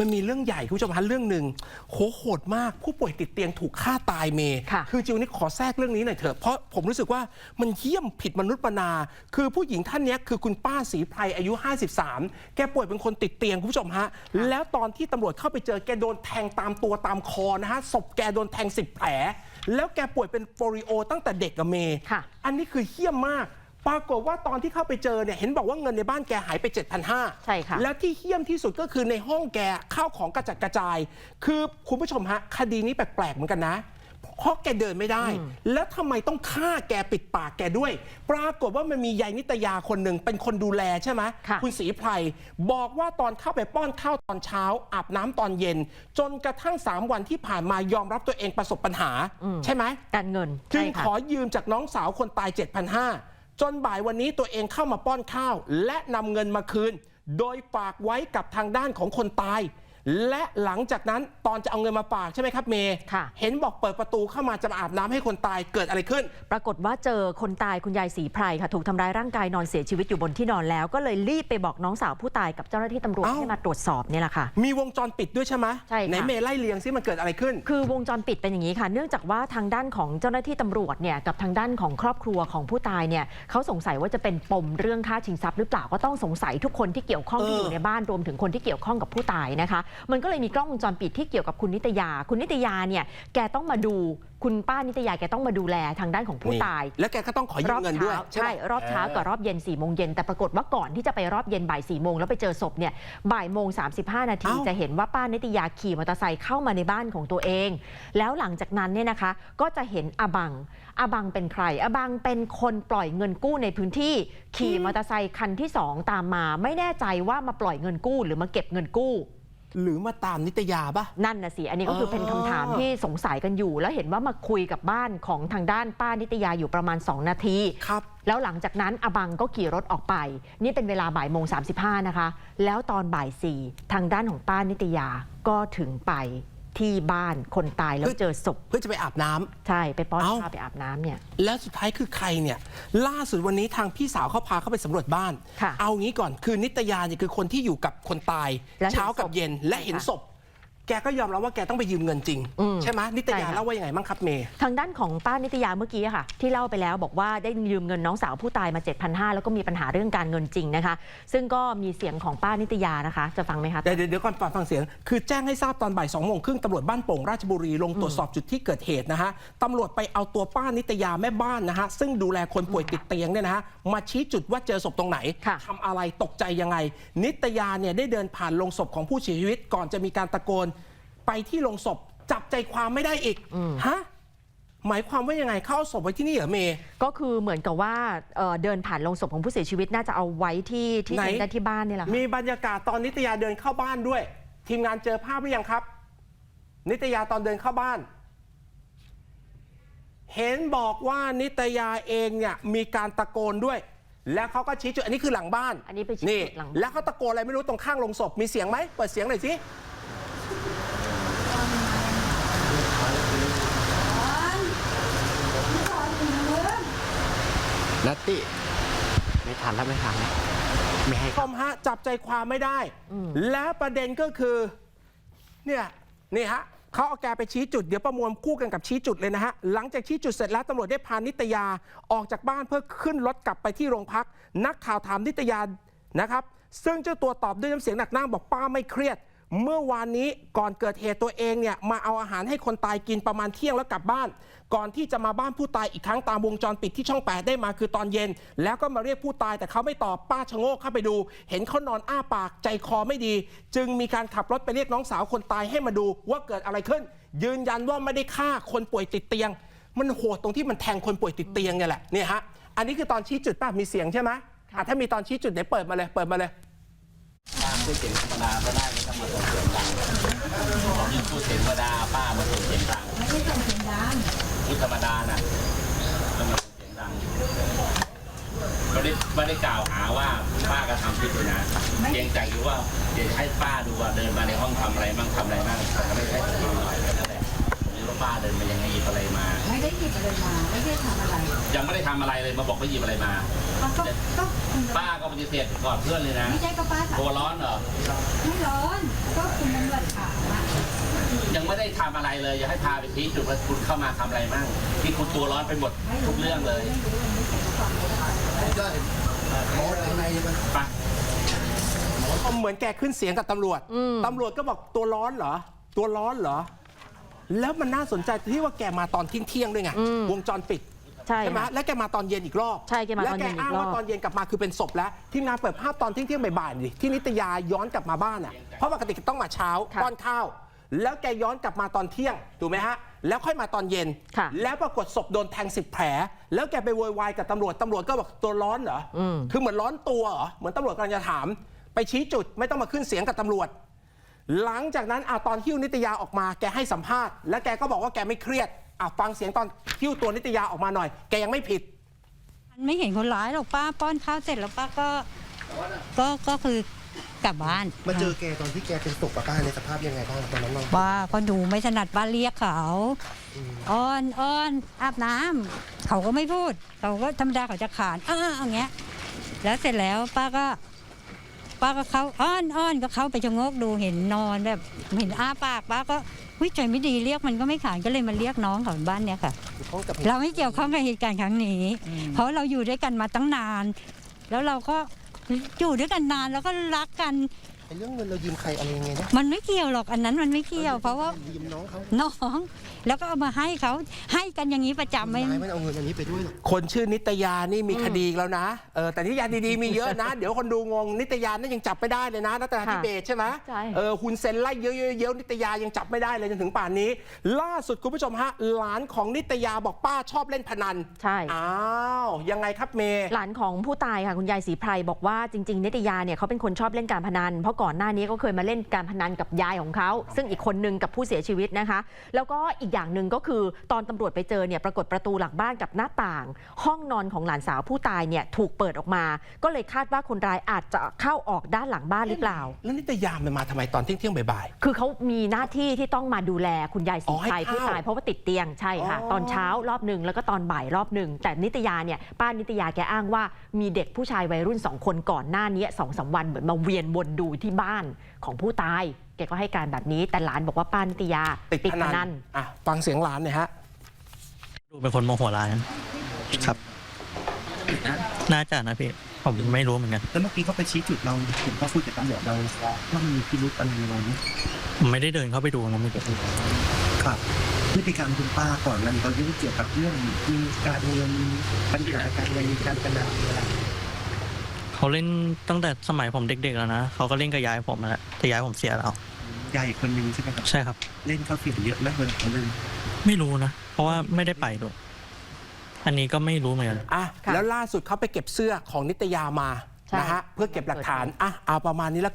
มันมีเรื่องใหญ่คุณผู้ชมฮะเรื่องหนึ่งโหโหดมากผู้ป่วยติดเตียงถูกฆ่าตายเมย์ค่ะอจิวนี่ขอแทรกเรื่องนี้หน่อยเถอะเพราะผมรู้สึกว่ามันเยี่ยมผิดมนุษย์ปนา คือผู้หญิงท่านเนี้ยคือคุณป้าศรีไพรอายุ 53 แกป่วยเป็นคนติดเตียงคุณผู้ชมฮะแล้วตอนที่ตำรวจเข้าไปเจอแกโดนแทงตามตัวตามคอนะฮะศพแกโดนแทง10แผล แล้วแกป่วยเป็นโฟลิโอตั้งแต่เด็กอะเมย์ค่ะ อันนี้คือเยี่ยมมาก ปรากฏว่าตอนที่เข้าไปเจอเนี่ยเห็นบอกว่าเงินในบ้านแกหายไป 7,500ใช่ค่ะ แล้วที่เฮี้ยมที่สุดก็คือในห้องแกข้าวของกระจัดกระจาย คือคุณผู้ชมฮะคดีนี้แปลกๆเหมือนกันนะเพราะแกเดินไม่ได้ แล้วทำไมต้องฆ่าแกปิดปากแกด้วย ปรากฏว่ามันมียายนิตยาคนหนึ่งเป็นคนดูแลใช่ไหมค่ะณศรีไพรบอกว่าตอนเข้าไปป้อนข้าวตอนเช้า อาบน้ำตอนเย็น จนกระทั่ง 3 วันที่ผ่านมายอมรับตัวเองประสบปัญหา ใช่ไหมการเงิน จึงใช่ค่ะขอยืมจากน้องสาวคนตาย 7,500 จนบ่ายวันนี้ตัวเองเข้ามาป้อนข้าว และนำเงินมาคืน โดยฝากไว้กับทางด้านของคนตาย และหลังจากนั้นตอนจะเอาเงินมาฝากใช่ไหมครับเมย์ค่ะ เห็นบอกเปิดประตูเข้ามาจะมาอาบน้ำให้คนตายเกิดอะไรขึ้น ปรากฏว่าเจอคนตายคุณยายศรีไพรค่ะ ถูกทำร้ายร่างกายนอนเสียชีวิตอยู่บนที่นอนแล้ว ก็เลยรีบไปบอกน้องสาวผู้ตายกับเจ้าหน้าที่ตำรวจเอ้าให้มาตรวจสอบเนี่ยแหละค่ะ มีวงจรปิดด้วยใช่ไหมใช่ค่ะ ไหนเมย์ไล่เลียงซิมันเกิดอะไรขึ้น คือวงจรปิดเป็นอย่างนี้ค่ะ เนื่องจากว่าทางด้านของเจ้าหน้าที่ตำรวจเนี่ยกับทางด้านของครอบครัวของผู้ตายเนี่ยเขาสงสัยว่าจะเป็นปมเรื่องค่าชิงทรัพย์หรือเปล่าก็ต้องสงสัยทุกคนที่เกี่ยวข้องที่เออออ ยู่ในบ้านรวมถึงคนที่เกี่ยวข้องกับผู้ตายนะคะมันก็เลยมีกล้องวงจรปิดที่เกี่ยวกับคุณนิตยา คุณนิตยาเนี่ยแกต้องมาดูคุณป้านิตยาแกต้องมาดูแลทางด้านของผู้นี่ตาย แล้วแกก็ต้องขอยืรมอบเงินด้วยเช้าใช่ไหมใช่ รอบเช้ากับรอบเย็น4ี่โมงเย็นแต่ปรากฏว่าก่อนที่จะไปรอบเย็นบ่ายสี่โมงแล้วไปเจอศพเนี่ยบ่ายโมง35นาทีเอ้าจะเห็นว่าป้านิตยาขี่มอเตอร์ไซค์เข้ามาในบ้านของตัวเอง แล้วหลังจากนั้นเนี่ยนะคะ ก็จะเห็นอบังอบังเป็นใครอบังเป็นคนปล่อยเงินกู้ในพื้นที่ ขี่มอเตอร์ไซค์คันที่สองตามมา ไม่แน่ใจว่ามาปล่อยเงินกู้หรือมาเก็บเงินกู้ หรือมาตามนิตยาปะ นั่นนะสิ อันนี้ก็คือเออเป็นคำถามที่สงสัยกันอยู่ แล้วเห็นว่ามาคุยกับบ้านของทางด้านป้านิตยาอยู่ประมาณ 2 นาที ครับ แล้วหลังจากนั้นอบังก็ขี่รถออกไป นี่เป็นเวลาบ่ายโมงสานะคะ แล้วตอนบ่ายสี่ทางด้านของป้านิตยาก็ถึงไป ที่บ้านคนตายแล้วเจอศพ เพื่อจะไปอาบน้ำ ใช่ไปป้อนเอ้า ข้าวไปอาบน้ำเนี่ย แล้วสุดท้ายคือใครเนี่ย ล่าสุดวันนี้ทางพี่สาวเขาพาเข้าไปสำรวจบ้าน ค่ะเอางี้ก่อนคือนิตยาเนี่ยคือคนที่อยู่กับคนตาย และเห็นเช้ากับศพเย็นและใช่เห็นค่ะศพ แกก็ยอมรับว่าแกต้องไปยืมเงินจริง อืมใช่ไหมนิตยาใช่ค่ะ เล่าว่ายังไงบ้างครับเมย์ ทางด้านของป้านิตยาเมื่อกี้อะค่ะ ที่เล่าไปแล้วบอกว่าได้ยืมเงินน้องสาวผู้ตายมา 7,500 แล้วก็มีปัญหาเรื่องการเงินจริงนะคะ ซึ่งก็มีเสียงของป้านิตยานะคะ จะฟังไหมคะเดี๋ยวเดี๋ยวก่อนฟังฟังเสียง คือแจ้งให้ทราบตอนบ่ายสองโมงครึ่งตำรวจบ้านโป่งราชบุรีลงตรวจสอบจุดที่เกิดเหตุนะฮะตำรวจไปเอาตัวป้านิตยาแม่บ้านนะฮะ ซึ่งดูแลคนป่วยติดเตียงเนี่ยนะฮะ มาชี้จุดว่าเจอศพตรงไหนค่ะ ทำอะไรตกใจยังไง นิตยาเนี่ยได้เดินผ่านโลงศพของผู้เสียชีวิตก่อนจะมีการตะโกน ไปที่โลงศพจับใจความไม่ได้อีกฮะหมายความว่ายังไงเข้าเอาศพไว้ที่นี่เหรอเมย์ก็คือเหมือนกับว่าเอ่อเดินผ่านโลงศพของผู้เสียชีวิตน่าจะเอาไว้ที่ที่ไหนเต็นท์ที่บ้านเนี่ยแหละค่ะมีบรรยากาศตอนนิตยาเดินเข้าบ้านด้วย ทีมงานเจอภาพหรือยังครับ นิตยาตอนเดินเข้าบ้าน เห็นบอกว่านิตยาเองเนี่ยมีการตะโกนด้วย แล้วเขาก็ชี้จุดอันนี้คือหลังบ้านอันนี้ไปชี้นี่จุดหลังบ้านแล้วเขาตะโกนอะไรไม่รู้ตรงข้างลงศพมีเสียงไหมเปิดเสียงหน่อยสิ นัตติไม่ทันแล้วไม่ทันแล้วไม่ให้ชมฮะจับใจความไม่ได้ แล้วประเด็นก็คือ เนี่ยนี่ฮะเขาเอาแกไปชี้จุดเดี๋ยวประมวลคู่กันกับชี้จุดเลยนะฮะ หลังจากชี้จุดเสร็จแล้วตำรวจได้พานิตยาออกจากบ้านเพื่อขึ้นรถกลับไปที่โรงพัก นักข่าวถามนิตยานะครับ ซึ่งเจ้าตัวตอบด้วยน้ำเสียงหนักหน้าบอกป้าไม่เครียด เมื่อวานนี้ก่อนเกิดเหตุตัวเองเนี่ยมาเอาอาหารให้คนตายกินประมาณเที่ยงแล้วกลับบ้าน ก่อนที่จะมาบ้านผู้ตายอีกครั้งตามวงจรปิดที่ช่อง 8 ได้มาคือตอนเย็น แล้วก็มาเรียกผู้ตายแต่เขาไม่ตอบป้าชะโงกเข้าไปดู เห็นเขานอนอ้าปากใจคอไม่ดี จึงมีการขับรถไปเรียกน้องสาวคนตายให้มาดูว่าเกิดอะไรขึ้น ยืนยันว่าไม่ได้ฆ่าคนป่วยติดเตียง มันโหดตรงที่มันแทงคนป่วยติดเตียงเนี่ยแหละเนี่ยฮะอันนี้คือตอนชี้จุดป้ามีเสียงใช่ไหมอะถ้ามีตอนชี้จุดไหนเปิดมาเลยเปิดมาเลย พูดเสียงธรรมดาก็ได้ไม่ต้องมาส่งเสียงดังผมยังพูดเสียงธรรมดาป้ามาส่งเสียงดังไม่ใช่ส่งเสียงดังพูดธรรมดาน่ะต้องมาส่งเสียงดังไม่ได้ไม่ได้กล่าวหาว่าป้ากระทำผิดเลยนะเพียงแต่รู้ว่าเดี๋ยวให้ป้าดูว่าเดินมาในห้องทำอะไรบ้างทำอะไรบ้างไม่ใช่ผมหน่อยนะผมรู้ ป้าเดินมายังไงหยิบอะไรมา ไม่ได้หยิบอะไรมาไม่ได้ทำอะไรยังไม่ได้ทำอะไรเลยมาบอกว่าหยิบอะไรมาเขาก็ก็คุณป้าก็ปฏิเสธก่อนเพื่อนเลยนะไม่ใช่ก็ป้าถามตัวร้อนเหรอไม่ร้อนก็คุณตำรวจถามอะยังไม่ได้ทำอะไรเลยอยากให้พาไปชี้จุดว่าคุณเข้ามาทำอะไรมั่งที่คุณตัวร้อนไปหมดทุกเรื่องเลยไป เหมือนแกขึ้นเสียงกับตำรวจอืมตำรวจก็บอกตัวร้อนเหรอ ตัวร้อนเหรอ แล้วมันน่าสนใจที่ว่าแกมาตอนเที่ยงๆด้วยไงวงจรปิด ใช่ใช่ไหมค่ะ แล้วแกมาตอนเย็นอีกรอบใช่แกมาตอนเย็นอีกรอบ แล้วแกอ้างว่าตอนเย็นกลับมาคือเป็นศพแล้ว ทีมงานเปิดภาพตอนเที่ยงๆบ่ายๆดิที่นิตยาย้อนกลับมาบ้านอะ เพราะปกติต้องมาเช้าค่ะป้อนข้าว แล้วแกย้อนกลับมาตอนเที่ยงถูกไหมฮะ แล้วค่อยมาตอนเย็น ค่ะ แล้วปรากฏศพโดนแทงสิบแผล แล้วแกไปโวยวายกับตำรวจตำรวจก็บอกตัวร้อนเหรออมคือเหมือนร้อนตัวเหรอ เหมือนตำรวจกำลังจะถาม ไปชี้จุดไม่ต้องมาขึ้นเสียงกับตำรวจ หลังจากนั้นอาตอนหิ้วนิตยาออกมาแกให้สัมภาษณ์แล้วแกก็บอกว่าแกไม่เครียดอะฟังเสียงตอนหิ้วตัวนิตยาออกมาหน่อย แกยังไม่ผิด ไม่เห็นคนร้ายหรอกป้าป้อนข้าวเสร็จแล้วป้าก็ ก็ก็คือกลับบ้านมาเจอแกตอนที่แกเป็นศพอะป้าในสภาพยังไงบ้างตอนนั้นเราป้าก็ดูไม่ถนัดป้าเรียกเขาอ้อนอ้อนอาบน้ำเขาก็ไม่พูด เขาก็ธรรมดาเขาจะขานอ้าอย่างเงี้ย แล้วเสร็จแล้วป้าก็ ป้าก็เขาอ้อนอ้อนก็เข้าไปชะโงกดูเห็นนอนแบบเห็นอ้าปากป้าก็วิใจไม่ดีเรียกมันก็ไม่ขานก็เลยมาเรียกน้องเขาบ้านเนี้ยค่ะเขากับเราไม่เกี่ยวข้องกับเหตุการณ์ครั้งนี้ เพราะเราอยู่ด้วยกันมาตั้งนาน แล้วเราก็อยู่ด้วยกันนานแล้วก็รักกัน ไอ้เรื่องเงินเรายืมใครอะไรยังไงนะมันไม่เกี่ยวหรอกอันนั้นมันไม่เกี่ยว เพราะว่ายืมน้องเขาน้องแล้วก็เอามาให้เขาให้กันอย่างนี้ประจำไม่นายไม่เอาเงินอันนี้ไปด้วยหรอกคนชื่อนิตยานี่มีคดีอีกแล้วนะเออแต่นิตยาดีๆมีเยอะนะ เดี๋ยวคนดูงงนิตยานี่ยังจับไม่ได้เลยนะนัตนาธิเบศใช่ไหมใช่เออคุณเซ็นไล่เยอะๆๆนิตยายังจับไม่ได้เลยจนถึงป่านนี้ ล่าสุดคุณผู้ชมฮะหลานของนิตยาบอกป้าชอบเล่นพนันใช่อ้าวยังไงครับเมย์หลานของผู้ตายค่ะคุณยายศรีไพรบอกว่าจริง ๆ นิตยาเนี่ยเขาเป็นคนชอบเล่นการพนันเพราะก่อนหน้านี้ก็เคยมาเล่นการพนันกับยายของเขา ซึ่งอีกคนนึงกับผู้เสียชีวิตนะคะ แล้วก็อีกอย่างหนึ่งก็คือตอนตำรวจไปเจอเนี่ยปรากฏประตูหลังบ้านกับหน้าต่าง ห้องนอนของหลานสาวผู้ตายเนี่ยถูกเปิดออกมา ก็เลยคาดว่าคนร้ายอาจจะเข้าออกด้านหลังบ้านหรือเปล่า แล้วนิตยามันมาทำไมตอนเที่ยงๆบ่ายคือเขามีหน้าที่ที่ต้องมาดูแลคุณยายศรีไพรอ๋อให้ข้าวผู้ตายเพราะว่าติดเตียงใช่ค่ะอ๋อตอนเช้ารอบหนึ่งแล้วก็ตอนบ่ายรอบหนึ่งแต่นิตยาเนี่ยป้านิตยาแกอ้างว่ามีเด็กผู้ชายวัยรุ่นสองคนก่อนหน้านี้สองสามวันเหมือนมาเวียนวนดูที่บ้านของผู้ตาย แกก็ให้การแบบนี้ แต่หลานบอกว่าป้านิตยาๆติดพนันอะฟังเสียงหลานหน่อยฮะ ดูเป็นคนโมโหร้ายครับ น่าจะนะพี่ ผมไม่รู้เหมือนกัน แล้วเมื่อกี้เขาไปชี้จุดเราผมก็พูดกับตำรวจเราว่ามีพิรุธอะไรเราไหมผมไม่ได้เดินเข้าไปดูนะไม่เกี่ยวครับพฤติกรรมคุณป้าก่อนมันเขาเรื่องเกี่ยวกับเรื่องมีการเงินปัญหาการเงินมีการพนันอะไร เขาเล่นตั้งแต่สมัยผมเด็กๆแล้วนะเขาก็เล่นกับยายผมนั่นแหละแต่ยายผมเสียแล้วยายอีกคนนึงใช่ไหมครับใช่ครับ เล่นเขาเสียเยอะไหมเวลาเขาเล่นไม่รู้นะ เพราะว่าไม่ได้ไปด้วยอันนี้ก็ไม่รู้เหมือนกันอะค่ะแล้วล่าสุดเขาไปเก็บเสื้อของนิตยามาใช่ นะฮะเพื่อเก็บหลักฐานอะเอาประมาณนี้แล้วกัน